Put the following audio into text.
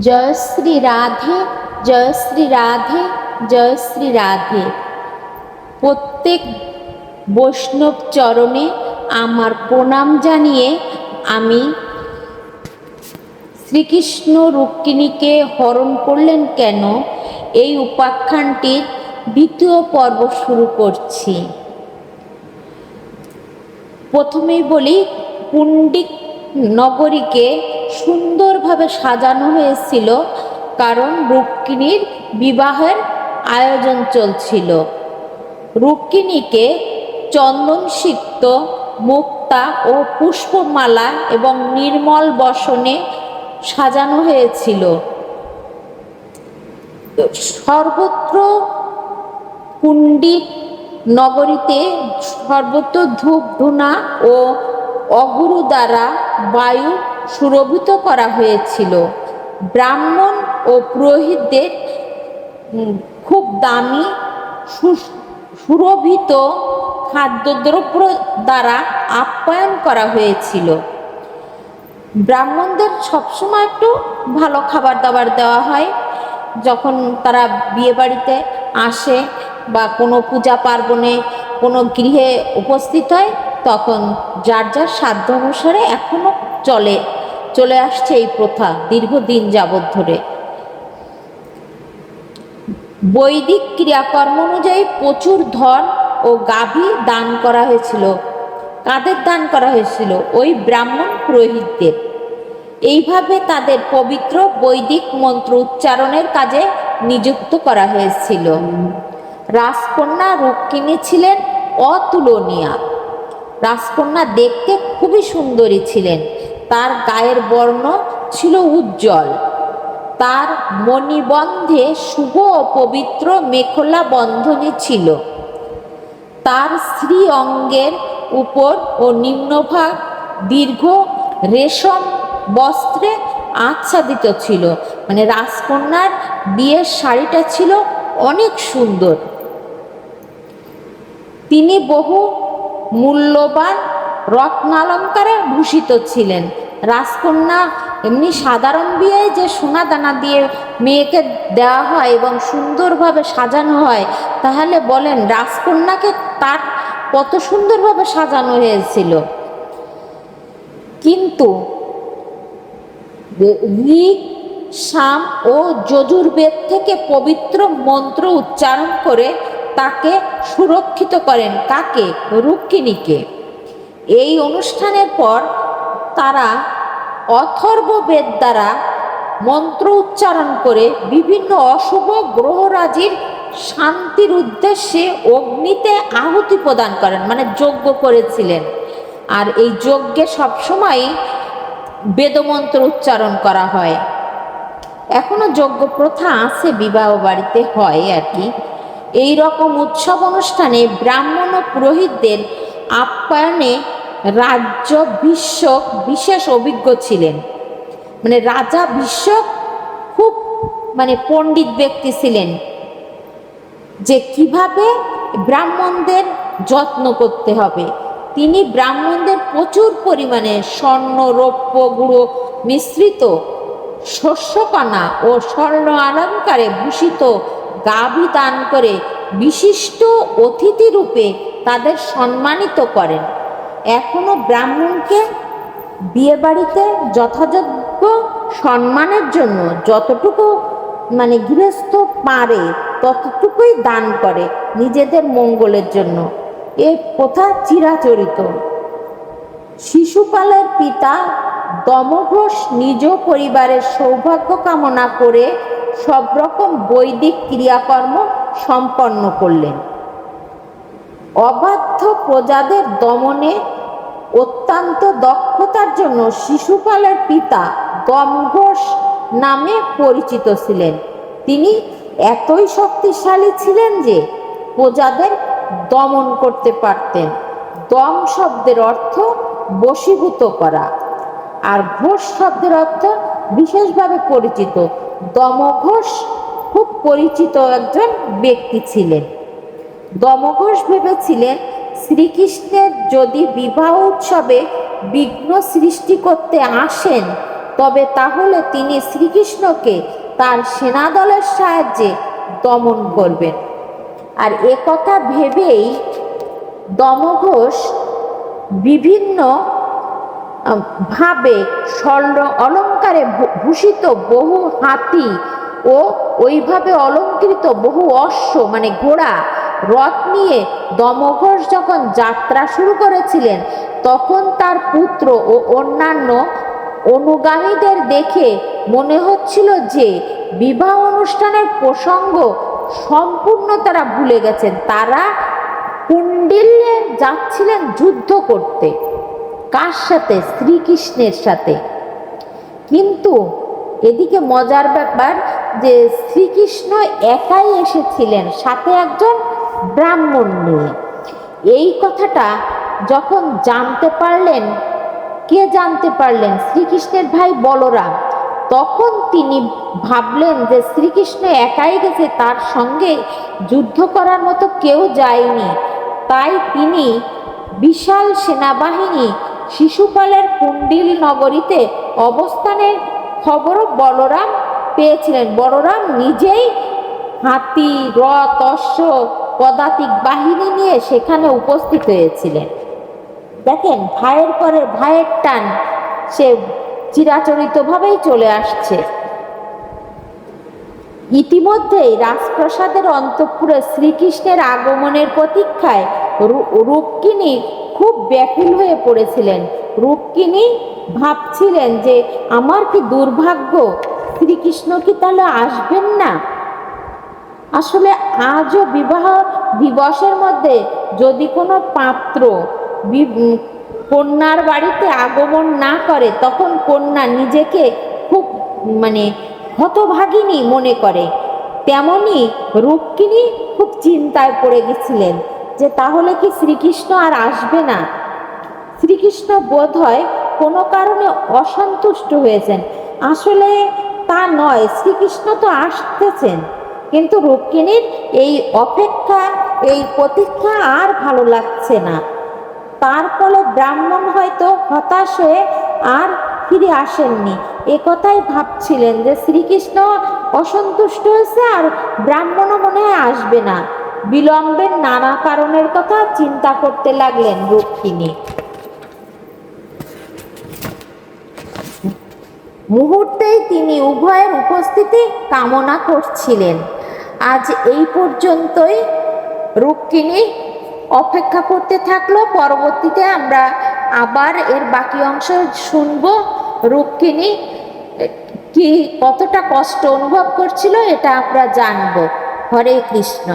জয় শ্রী রাধে, জয় শ্রী রাধে, জয় শ্রী রাধে। প্রত্যেক বৈষ্ণব চরণে আমার প্রণাম জানিয়ে আমি শ্রীকৃষ্ণ রুক্মিণীকে হরণ করলেন কেন? এই উপাখ্যানটির দ্বিতীয় পর্ব শুরু করছি। প্রথমেই বলি, পুণ্ডিক নগরীকে সুন্দরভাবে সাজানো হয়েছিল, কারণ রুক্মিণীর বিবাহের আয়োজন চলছিল। রুক্মিণীকে চন্দনসিক্ত, মুক্তা ও পুষ্পমালা এবং নির্মল বসনে সাজানো হয়েছিল। সর্বত্র পুণ্ডিত নগরীতে সর্বত্র ধূপ ধুনা ও অগুরু দ্বারা বায়ু সুরভিত করা হয়েছিল। ব্রাহ্মণ ও পুরোহিতদের খুব দামি সুরভিত খাদ্যদ্রব্য দ্বারা আপ্যায়ন করা হয়েছিল। ব্রাহ্মণদের সবসময় একটু ভালো খাবার দাবার দেওয়া হয়। যখন তারা বিয়েবাড়িতে আসে বা কোনো পূজা পার্বণে কোনো গৃহে উপস্থিত হয়, তখন যার যার সাধ্য অনুসারে এখনও চলে চলে আসছে এই প্রথা দীর্ঘদিন যাবৎ ধরে। বৈদিক ক্রিয়াকর্ম অনুযায়ী প্রচুর ধন ও গাভী দান করা হয়েছিল। কাদের দান করা হয়েছিল? ওই ব্রাহ্মণ পুরোহিতদের। এইভাবে তাদের পবিত্র বৈদিক মন্ত্র উচ্চারণের কাজে নিযুক্ত করা হয়েছিল। রাজকন্যা রুক্মিণী ছিলেন অতুলনীয়া। রাজকন্যা দেখতে খুবই সুন্দরী ছিলেন। তার গায়ের বর্ণ ছিল উজ্জ্বল। তার মণিবন্ধে শুভ ও পবিত্র মেখলা বন্ধনী ছিল। তার স্ত্রী অঙ্গের উপর ও নিম্নভাগ দীর্ঘ রেশম বস্ত্রে আচ্ছাদিত ছিল। মানে রাজকন্যার বিয়ের শাড়িটা ছিল অনেক সুন্দর। তিনি বহু মূল্যবান রত্নালঙ্কারে ভূষিত ছিলেন। রাজকন্যা এমনি সাধারণ বিয়ে যে সোনা দানা দিয়ে মেয়েকে দেওয়া হয় এবং সুন্দরভাবে সাজানো হয়, তাহলে বলেন রাজকন্যাকে তার কত সুন্দরভাবে সাজানো হয়েছিল। কিন্তু ঋক সাম ও যজুর্বেদ থেকে পবিত্র মন্ত্র উচ্চারণ করে তাকে সুরক্ষিত করেন কাকে? রুক্মিণীকে। এই অনুষ্ঠানের পর তারা অথর্ব বেদ দ্বারা মন্ত্র উচ্চারণ করে বিভিন্ন অশুভ গ্রহরাজির শান্তির উদ্দেশ্যে অগ্নিতে আহুতি প্রদান করেন মানে যজ্ঞ করেছিলেন। আর এই যজ্ঞে সবসময় বেদমন্ত্র উচ্চারণ করা হয়। এখনও যজ্ঞ প্রথা আছে, বিবাহ বাড়িতে হয় আর কি। এই রকম উৎসব অনুষ্ঠানে ব্রাহ্মণ ও পুরোহিতদের আপ্যায়নে রাজ্য বিশ্বক বিশেষ অভিজ্ঞ ছিলেন। মানে রাজা বিশ্বক খুব মানে পণ্ডিত ব্যক্তি ছিলেন যে কীভাবে ব্রাহ্মণদের যত্ন করতে হবে। তিনি ব্রাহ্মণদের প্রচুর পরিমাণে স্বর্ণ, রৌপ্য, গুঁড়ো মিশ্রিত শস্যকণা ও স্বর্ণ অলঙ্কারে ভূষিত গাভী দান করে বিশিষ্ট অতিথি রূপে তাদের সম্মানিত করেন। এখনও ব্রাহ্মণকে বিয়েবাড়িতে যথাযোগ্য সম্মানের জন্য যতটুকু মানে গৃহস্থ পারে, ততটুকুই দান করে নিজেদের মঙ্গলের জন্য। এ প্রথা চিরাচরিত। শিশুপালের পিতা দমঘোষ নিজ পরিবারের সৌভাগ্য কামনা করে সব রকম বৈদিক ক্রিয়াকর্ম সম্পন্ন করলেন। অবাধ্য প্রজাদের দমনে অত্যন্ত দক্ষতার জন্য শিশুপালের পিতা দমঘোষ নামে পরিচিত ছিলেন। তিনি এতই শক্তিশালী ছিলেন যে প্রজাদের দমন করতে পারতেন। দম শব্দের অর্থ বশীভূত করা। আর ঘোষ শব্দের অর্থ বিশেষভাবে পরিচিত। দমঘোষ খুব পরিচিত একজন ব্যক্তি ছিলেন। দমঘোষ ভেবেছিলেন শ্রীকৃষ্ণের যদি বিবাহ উৎসবে বিঘ্ন সৃষ্টি করতে আসেন, তবে তাহলে তিনি শ্রীকৃষ্ণকে তার সেনাদলের সাহায্যে দমন করবেন। আর এ কথা ভেবেই দমঘোষ বিভিন্ন ভাবে স্বর্ণ অলঙ্কারে ভূষিত বহু হাতি ও ওইভাবে অলঙ্কৃত বহু অশ্ব মানে ঘোড়া রথ নিয়ে দমঘোষ যখন যাত্রা শুরু করেছিলেন, তখন তার পুত্র ও অন্যান্য অনুগামীদের দেখে মনে হচ্ছিল যে বিবাহ অনুষ্ঠানের প্রসঙ্গ সম্পূর্ণ তারা ভুলে গেছেন। তারা কুণ্ডিল্যে যাচ্ছিলেন যুদ্ধ করতে। কার সাথে? শ্রীকৃষ্ণের সাথে। কিন্তু এদিকে মজার ব্যাপার যে শ্রীকৃষ্ণ একাই এসেছিলেন, সাথে একজন ব্রাহ্মণ নিয়ে এই কথাটা যখন জানতে পারলেন, কে জানতে পারলেন? শ্রীকৃষ্ণের ভাই বলরাম। তখন তিনি ভাবলেন যে শ্রীকৃষ্ণ একাই গেছে, তার সঙ্গে যুদ্ধ করার মতো কেউ যায়নি। তাই তিনি বিশাল সেনাবাহিনী শিশুপালের কুণ্ডিল নগরীতে অবস্থানের খবরও বলরাম পেয়েছিলেন। বলরাম নিজেই হাতি রথ অশ্ব পদাতিক বাহিনী নিয়ে সেখানে উপস্থিত হয়েছিলেন। দেখেন, ভাইয়ের পরে ভাইয়ের টান, সে চিরাচরিতভাবেই চলে আসছে। ইতিমধ্যেই রাজপ্রাসাদের অন্তঃপুরে শ্রীকৃষ্ণের আগমনের প্রতীক্ষায় রূ- রূপকিনী খুব ব্যাকুল হয়ে পড়েছিলেন। রূপকিনী ভাবছিলেন যে, আমার কি দুর্ভাগ্য? শ্রীকৃষ্ণ কি তাহলে আসবেন না? আসলে আজও বিবাহ দিবসের মধ্যে যদি কোনো পাত্র কন্যার বাড়িতে আগমন না করে, তখন কন্যা নিজেকে খুব মানে হতভাগিনী মনে করে। তেমনি রুক্মিণী খুব চিন্তায় পড়ে গেছিলেন যে তাহলে কি শ্রীকৃষ্ণ আর আসবে না? শ্রীকৃষ্ণ বোধ হয় কোনো কারণে অসন্তুষ্ট হয়েছেন। আসলে তা নয়, শ্রীকৃষ্ণ তো আসতেছেন। কিন্তু রুক্মিণীর এই অপেক্ষা, এই প্রতীক্ষা আর ভালো লাগছে না। তার ফলে ব্রাহ্মণ হয়তো হতাশ হয়ে আর ফিরে আসেননি। একথাই ভাবছিলেন যে শ্রীকৃষ্ণ অসন্তুষ্ট হয়েছে আর ব্রাহ্মণও মনে হয় আসবে না। বিলম্বের নানা কারণের কথা চিন্তা করতে লাগলেন রুক্মিণী মুহূর্তেই তিনি উভয়ের উপস্থিতি কামনা করছিলেন। আজ এই পর্যন্তই। রুক্মিণী অপেক্ষা করতে থাকল। পরবর্তীতে আমরা আবার এর বাকি অংশ শুনব। রুক্মিণী কি কতটা কষ্ট অনুভব করছিল এটা আমরা জানব। হরে কৃষ্ণ।